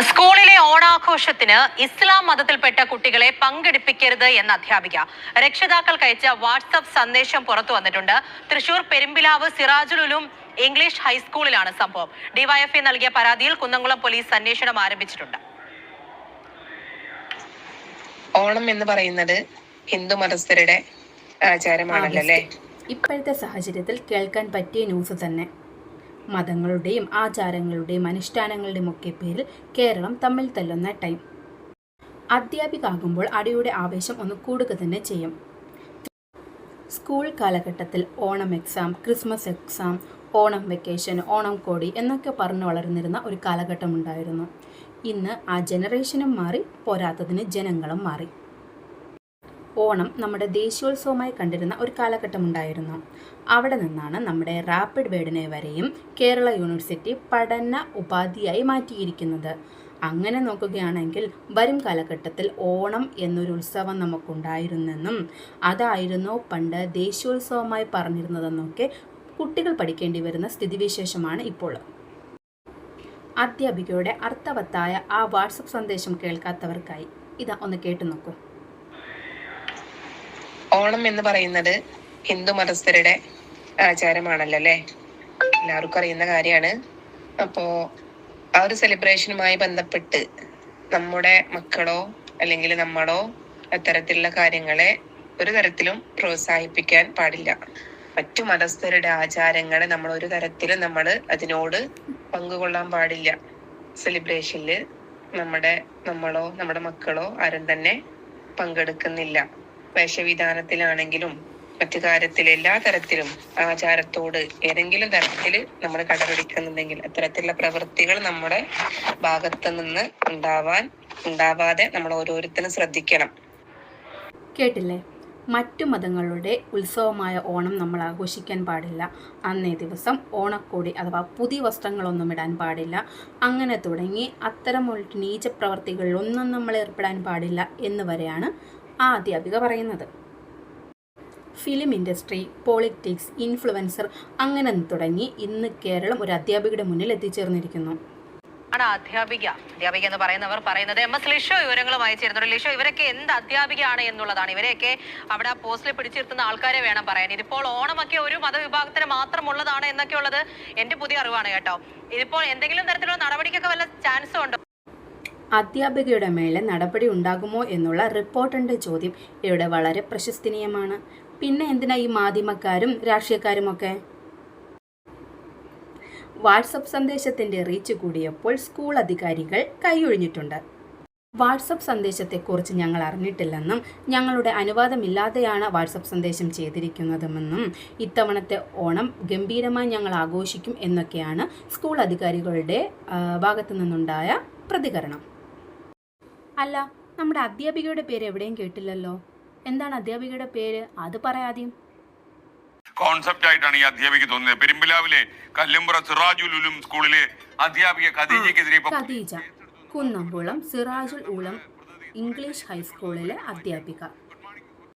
സ്കൂളിലെ ഓണാഘോഷത്തിന് ഇസ്ലാം മതത്തിൽപ്പെട്ട കുട്ടികളെ പങ്കെടുപ്പിക്കരുത് എന്ന് അധ്യാപിക. രക്ഷിതാക്കൾക്ക് അയച്ച വാട്സപ്പ് സന്ദേശം പുറത്തു വന്നിട്ടുണ്ട്. തൃശൂർ പെരുമ്പിലാവ് സിറാജുലുലും ഇംഗ്ലീഷ് ഹൈസ്കൂളിലാണ് സംഭവം. ഡിവൈഎഫ്ഐ നൽകിയ പരാതിയിൽ കുന്നംകുളം പോലീസ് അന്വേഷണം ആരംഭിച്ചിട്ടുണ്ട്. ഓണം എന്ന് പറയുന്നത് ഹിന്ദു മതസ്ഥരുടെ ആചാരമാണല്ലോ അല്ലേ? ഇപ്പോഴത്തെ സാഹചര്യത്തിൽ കേൾക്കാൻ പറ്റിയ ന്യൂസ് തന്നെ. മതങ്ങളുടെയും ആചാരങ്ങളുടെയും അനുഷ്ഠാനങ്ങളുടെയും ഒക്കെ പേരിൽ കേരളം തമ്മിൽ തല്ലുന്ന ടൈം. അധ്യാപികാകുമ്പോൾ അടിയുടെ ആവേശം ഒന്ന് കൂടുക തന്നെ ചെയ്യും. സ്കൂൾ കാലഘട്ടത്തിൽ Onam exam Christmas exam Onam vacation Onam കോടി എന്നൊക്കെ പറഞ്ഞു വളർന്നിരുന്ന ഒരു കാലഘട്ടമുണ്ടായിരുന്നു. ഇന്ന് ആ ജനറേഷനും മാറി പോരാത്തതിന് ജനങ്ങളും മാറി. ഓണം നമ്മുടെ ദേശീയോത്സവമായി കണ്ടിരുന്ന ഒരു കാലഘട്ടമുണ്ടായിരുന്നു. അവിടെ നിന്നാണ് നമ്മുടെ റാപ്പിഡ് വേർഡിനെ വരെയും കേരള യൂണിവേഴ്സിറ്റി പഠന ഉപാധിയായി മാറ്റിയിരിക്കുന്നത്. അങ്ങനെ നോക്കുകയാണെങ്കിൽ വരും കാലഘട്ടത്തിൽ ഓണം എന്നൊരു ഉത്സവം നമുക്കുണ്ടായിരുന്നെന്നും അതായിരുന്നു പണ്ട് ദേശീയോത്സവമായി പറഞ്ഞിരുന്നതെന്നൊക്കെ കുട്ടികൾ പഠിക്കേണ്ടി വരുന്ന സ്ഥിതിവിശേഷമാണ് ഇപ്പോൾ. അധ്യാപികയുടെ അർത്ഥവത്തായ ആ വാട്സപ്പ് സന്ദേശം കേൾക്കാത്തവർക്കായി. ഇതാ ഒന്ന് കേട്ടു നോക്കൂ. ഓണം എന്ന് പറയുന്നത് ഹിന്ദു മതസ്ഥരുടെ ആചാരമാണല്ലോ അല്ലേ? എല്ലാവർക്കും അറിയുന്ന കാര്യമാണ്. അപ്പോ ആ ഒരു സെലിബ്രേഷനുമായി ബന്ധപ്പെട്ട് നമ്മുടെ മക്കളോ അല്ലെങ്കിൽ നമ്മളോ അത്തരത്തിലുള്ള കാര്യങ്ങളെ ഒരു തരത്തിലും പ്രോത്സാഹിപ്പിക്കാൻ പാടില്ല. മറ്റു മതസ്ഥരുടെ ആചാരങ്ങളെ നമ്മൾ ഒരു തരത്തിലും നമ്മൾ അതിനോട് പങ്കുകൊള്ളാൻ പാടില്ല. സെലിബ്രേഷനിൽ നമ്മുടെ നമ്മളോ നമ്മുടെ മക്കളോ ആരും തന്നെ പങ്കെടുക്കുന്നില്ല. വേഷവിധാനത്തിലാണെങ്കിലും മറ്റു കാര്യത്തിൽ എല്ലാ തരത്തിലും ആചാരത്തോട് ഏതെങ്കിലും തരത്തിൽ നമ്മൾ കടപിടിക്കുന്നുണ്ടെങ്കിൽ അത്തരത്തിലുള്ള പ്രവൃത്തികൾ നമ്മുടെ ഭാഗത്ത് നിന്ന് ഉണ്ടാവാൻ ഉണ്ടാവാതെ നമ്മൾ ഓരോരുത്തരും ശ്രദ്ധിക്കണം. കേട്ടില്ലേ? മറ്റു മതങ്ങളുടെ ഉത്സവമായ ഓണം നമ്മൾ ആഘോഷിക്കാൻ പാടില്ല. അന്നേ ദിവസം ഓണക്കോടി അഥവാ പുതിയ വസ്ത്രങ്ങളൊന്നും ഇടാൻ പാടില്ല. അങ്ങനെ തുടങ്ങി അത്തരം നീച പ്രവർത്തികളിലൊന്നും നമ്മൾ ഏർപ്പെടാൻ പാടില്ല എന്ന് വരെയാണ് ആ അധ്യാപിക പറയുന്നത്. ഫിലിം ഇൻഡസ്ട്രി പോളിറ്റിക്സ് ഇൻഫ്ലുവൻസർ അങ്ങനെ തുടങ്ങി ഇന്ന് കേരളം ഒരു അധ്യാപികയുടെ മുന്നിൽ എത്തിച്ചേർന്നിരിക്കുന്നു. ആണ് അധ്യാപിക. അധ്യാപിക എന്ന് പറയുന്നവർ പറയുന്നത് എം എസ് ലിഷോ വിവരങ്ങളും ചേരുന്നുണ്ട് ലിഷോ ഇവരൊക്കെ എന്ത് അധ്യാപികയാണ് എന്നുള്ളതാണ്. ഇവരെയൊക്കെ അവിടെ പോസ്റ്റിൽ പിടിച്ചിരുത്തുന്ന ആൾക്കാരെ വേണം പറയാൻ. ഇതിപ്പോൾ ഓണമൊക്കെ ഒരു മതവിഭാഗത്തിന് മാത്രമുള്ളതാണ് എന്നൊക്കെ ഉള്ളത് എന്റെ പുതിയ അറിവാണ് കേട്ടോ. ഇതിപ്പോൾ എന്തെങ്കിലും തരത്തിലുള്ള നടപടിക്കൊക്കെ വല്ല ചാൻസും ഉണ്ടോ? അധ്യാപികയുടെ മേലെ നടപടി ഉണ്ടാകുമോ എന്നുള്ള റിപ്പോർട്ടറിന്റെ ചോദ്യം ഇവിടെ വളരെ പ്രശസ്തനീയമാണ്. പിന്നെ എന്തിനാ ഈ മാധ്യമക്കാരും രാഷ്ട്രീയക്കാരുമൊക്കെ വാട്സപ്പ് സന്ദേശത്തിന്റെ റീച്ച് കൂടിയപ്പോൾ സ്കൂൾ അധികാരികൾ കൈയൊഴിഞ്ഞിട്ടുണ്ട്. വാട്സപ്പ് സന്ദേശത്തെക്കുറിച്ച് ഞങ്ങൾ അറിഞ്ഞിട്ടില്ലെന്നും ഞങ്ങളുടെ അനുവാദമില്ലാതെയാണ് വാട്സപ്പ് സന്ദേശം ചെയ്തിരിക്കുന്നതുമെന്നും ഇത്തവണത്തെ ഓണം ഗംഭീരമായി ഞങ്ങൾ ആഘോഷിക്കും എന്നൊക്കെയാണ് സ്കൂൾ അധികാരികളുടെ ഭാഗത്തു നിന്നുണ്ടായ പ്രതികരണം. അല്ല നമ്മുടെ അധ്യാപികയുടെ പേര് എവിടെയും കേട്ടില്ലല്ലോ. എന്താണ് അധ്യാപികയുടെ പേര്? അത് പറയാതെയും കോൺസെപ്റ്റ് ആയിട്ടാണ് ഈ അധ്യാപിക തോന്നുന്നത്. പെരുമ്പിലാവിലെ കല്ലുംപുറ സിറാജുൽ ഉലും സ്കൂളിലെ അധ്യാപിക ഖദീജക്കെതിരെ ഖദീജ. കുന്നംകുളം സിറാജുൽ ഉളം ഇംഗ്ലീഷ് ഹൈസ്കൂളിലെ അധ്യാപിക.